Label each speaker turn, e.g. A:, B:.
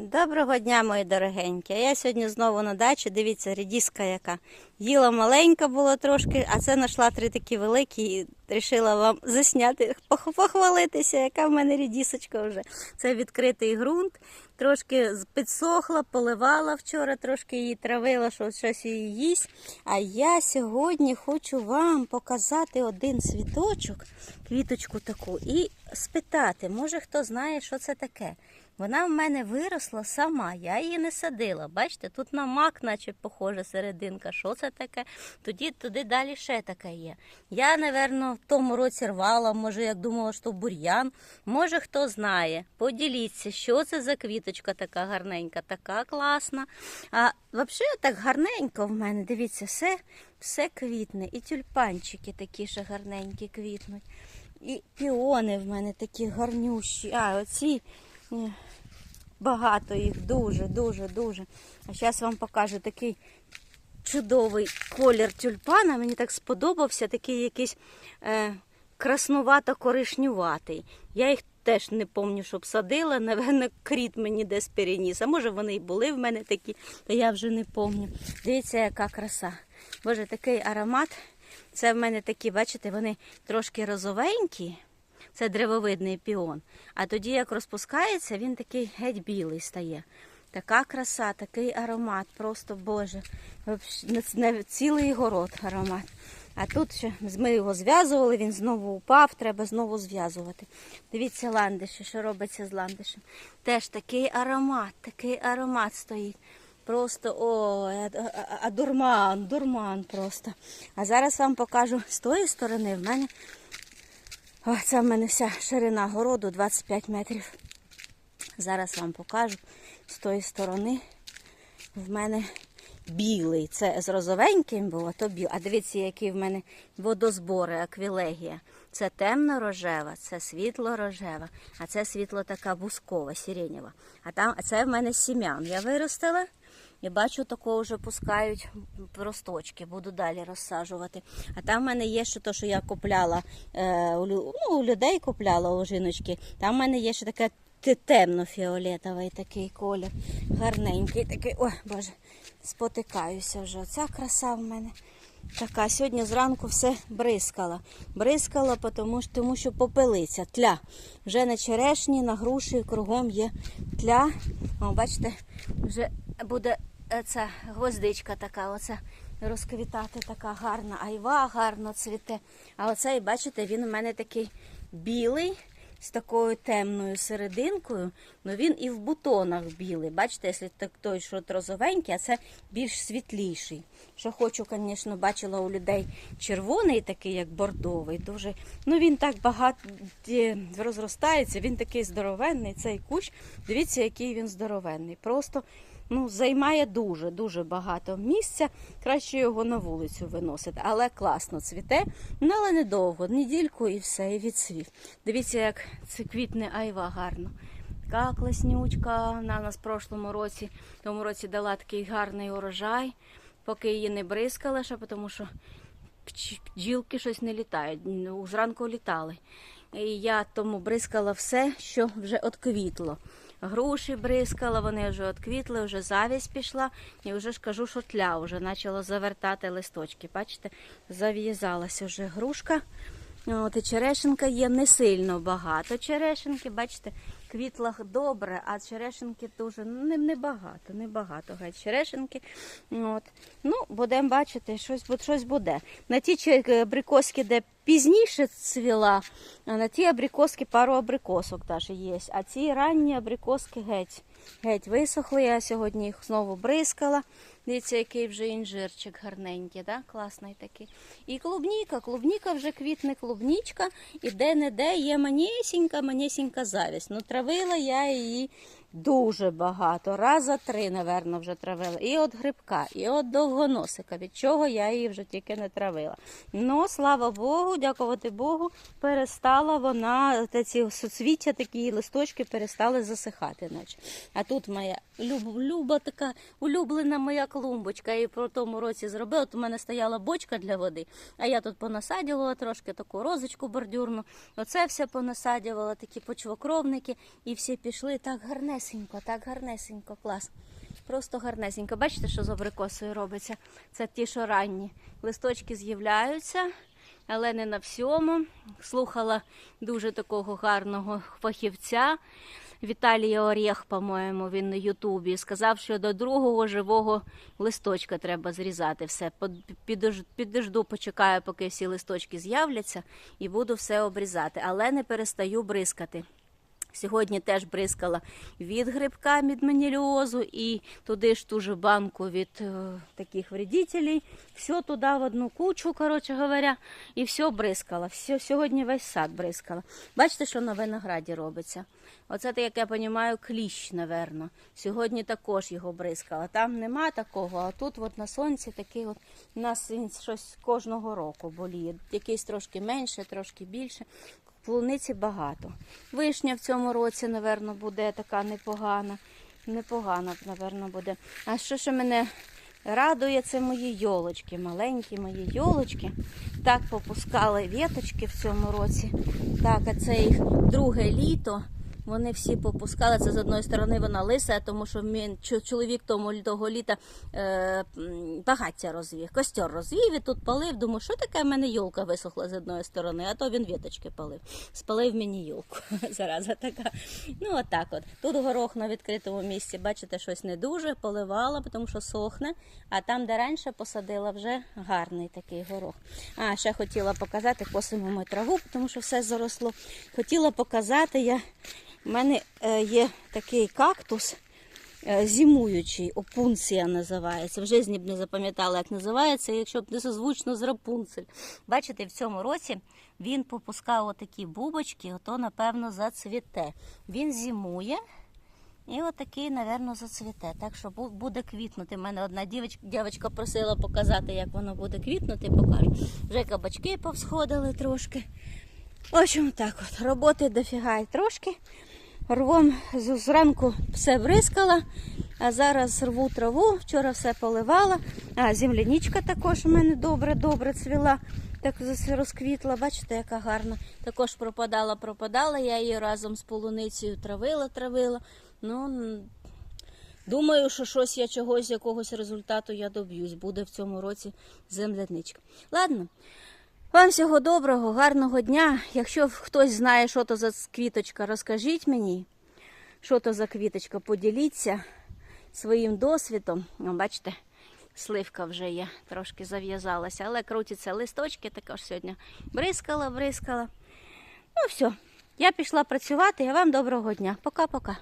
A: Доброго дня, мої дорогенькі. Я сьогодні знову на дачі. Дивіться, рідіска яка. Їла маленька була трошки, а це знайшла три такі великі і вирішила вам засняти, похвалитися, яка в мене рідісочка вже. Це відкритий ґрунт. Трошки підсохла, поливала вчора, трошки її травила, що щось її їсть. А я сьогодні хочу вам показати один світочок, квіточку таку, і спитати, може хто знає, що це таке. Вона в мене виросла сама, я її не садила. Бачите, тут на мак, наче похожа серединка. Що це таке? Тоді туди далі ще таке є. Я, напевно, в тому році рвала, може, як думала, що бур'ян. Може, хто знає. Поділіться, що це за квіточка така гарненька, така класна. А взагалі так гарненько в мене. Дивіться, все, все квітне. І тюльпанчики такі ще гарненькі квітнуть. І піони в мене такі гарнющі. А, оці. Багато їх, дуже, дуже, дуже. А зараз вам покажу такий чудовий колір тюльпана. Мені так сподобався, такий якийсь е, краснувато-коришнюватий. Я їх теж не пам'ятаю, щоб садила. Напевно, кріт мені десь переніс. А може вони і були в мене такі, то я вже не пам'ятаю. Дивіться, яка краса. Боже, такий аромат. Це в мене такі, бачите, вони трошки розовенькі. Це древовидний піон. А тоді, як розпускається, він такий геть білий стає. Така краса, такий аромат, просто Боже. Не- Цілий город аромат. А тут ще ми його зв'язували, він знову упав, треба знову зв'язувати. Дивіться ландиші, що робиться з ландишем. Теж такий аромат, такий аромат стоїть. Просто а, а дурман, дурман просто. А зараз вам покажу з тої сторони в мене о, це в мене вся ширина городу 25 метрів. Зараз вам покажу з тої сторони. В мене білий. Це з розовеньким був, а то білий. А дивіться, які в мене водозбори, аквілегія. Це темно-рожева, це світло-рожева, а це світло така бускова, сиренєва. А там, а це в мене сім'ян. Я виростила. І бачу, такого вже пускають росточки, буду далі розсаджувати. А там в мене є ще те, що я купляла е, ну, у людей купляла у жіночки. Там в мене є ще таке темно-фіолетовий такий колір. Гарненький такий. Ой, боже, спотикаюся вже. Оця краса в мене. Така, сьогодні зранку все бризкала. Бризкала, тому тому що попелиця, тля. Вже на черешні, на груші кругом є тля. О, бачите, вже буде ця гвоздичка така, оця розквітати така гарна, айва гарно цвіте. А оцей, бачите, він у мене такий білий. З такою темною серединкою, ну він і в бутонах білий. Бачите, якщо так той, що розовенький, а це більш світліший. Що хочу, звісно, бачила у людей червоний, такий, як бордовий. Дуже, ну він так багато розростається, він такий здоровенний, цей кущ. Дивіться, який він здоровенний. Просто ну, займає дуже дуже багато місця. Краще його на вулицю виносити. Але класно цвіте, ну але недовго, недільку і все, і відсвів. Дивіться, як це квітне айва гарно. Така класнючка. Вона нас в прошлому році, тому році дала такий гарний урожай, поки її не бризкала, ще, тому що бджілки щось не літають. Ну, Зранку літали. І я тому бризкала все, що вже отквітло. Груші бризкала, вони вже отквітли, вже завість пішла. І вже ж кажу, що тля вже почала завертати листочки. Бачите, зав'язалася вже грушка. От і черешенка є не сильно багато. Черешенки, бачите, квітла добре, а черешенки дуже ну, не, не багато, не геть черешенки. От. Ну, будемо бачити, щось, щось буде. На ті е, де пізніше цвіла, а на ті абрикоски пару абрикосок теж є. А ці ранні абрикоски геть, геть висохли. Я сьогодні їх знову бризкала. Дивіться, який вже інжирчик гарненький, да? класний такий. І клубніка, клубніка вже квітне клубнічка, і де-не-де є манісінька, манісінька завість. Ну, травила я її дуже багато. Раза три, напевно, вже травила. І от грибка, і от довгоносика, від чого я її вже тільки не травила. Ну, слава Богу, дякувати Богу, перестала вона, ці суцвіття, такі листочки перестали засихати. Наче. А тут моя люб, люба така улюблена моя клумбочка. Її про тому році зробила. От у мене стояла бочка для води, а я тут понасадювала трошки таку розочку бордюрну. Оце все понасадювала, такі почвокровники, і всі пішли так гарнесенько гарнесенько, так гарнесенько, клас. Просто гарнесенько. Бачите, що з абрикосою робиться? Це ті, що ранні. Листочки з'являються, але не на всьому. Слухала дуже такого гарного фахівця. Віталія Орєх, по-моєму, він на Ютубі сказав, що до другого живого листочка треба зрізати все. Підожду, почекаю, поки всі листочки з'являться, і буду все обрізати. Але не перестаю бризкати. Сьогодні теж бризкала від грибка від маніліозу і туди ж ту же банку від е, таких вредителей. Все туди в одну кучу, коротше говоря, і все бризкала. Все, сьогодні весь сад бризкала. Бачите, що на винограді робиться? Оце, як я розумію, кліщ, напевно. Сьогодні також його бризкала. Там нема такого, а тут от на сонці такий от у нас він щось кожного року боліє. Якийсь трошки менше, трошки більше. Полуниці багато. Вишня в цьому році, напевно, буде така непогана. Непогана, напевно, буде. А що що мене радує, це мої йолочки, маленькі мої йолочки. Так попускали віточки в цьому році. Так, а це їх друге літо. Вони всі попускали. Це з одної сторони вона лиса, тому що чо- чоловік тому того літа е, багаття розвів, костер розвів і тут палив. Думаю, що таке в мене йолка висохла з одної сторони, а то він віточки палив. Спалив мені йолку. Зараза така. Ну, отак от. Тут горох на відкритому місці, бачите, щось не дуже, поливала, тому що сохне. А там, де раніше посадила, вже гарний такий горох. А, ще хотіла показати, косимо ми траву, тому що все заросло. Хотіла показати я. У мене е, є такий кактус е, зимуючий, опунція називається. В житті б не запам'ятала, як називається, якщо б не созвучно з рапунцель. Бачите, в цьому році він попускав отакі бубочки, ото, напевно, зацвіте. Він зимує. І отакий, напевно, зацвіте. Так що буде квітнути. У мене одна дівчинка, просила показати, як воно буде квітнути, покажу. Вже кабачки повсходили трошки. В общем, так от. Роботи дофіга й трошки. Рвом зранку все бризкала, а зараз рву траву. Вчора все поливала. А земляничка також у мене добре-добре цвіла. Так розквітла, бачите, яка гарна. Також пропадала, пропадала. Я її разом з полуницею травила, травила. Ну, думаю, що щось я чогось, якогось результату я доб'юсь. Буде в цьому році земляничка. Ладно. Вам всього доброго, гарного дня. Якщо хтось знає, що то за квіточка, розкажіть мені, що то за квіточка, поділіться своїм досвідом. О, бачите, сливка вже є, трошки зав'язалася, але крутяться листочки також сьогодні. Бризкала, бризкала. Ну все, я пішла працювати, а вам доброго дня. Пока-пока.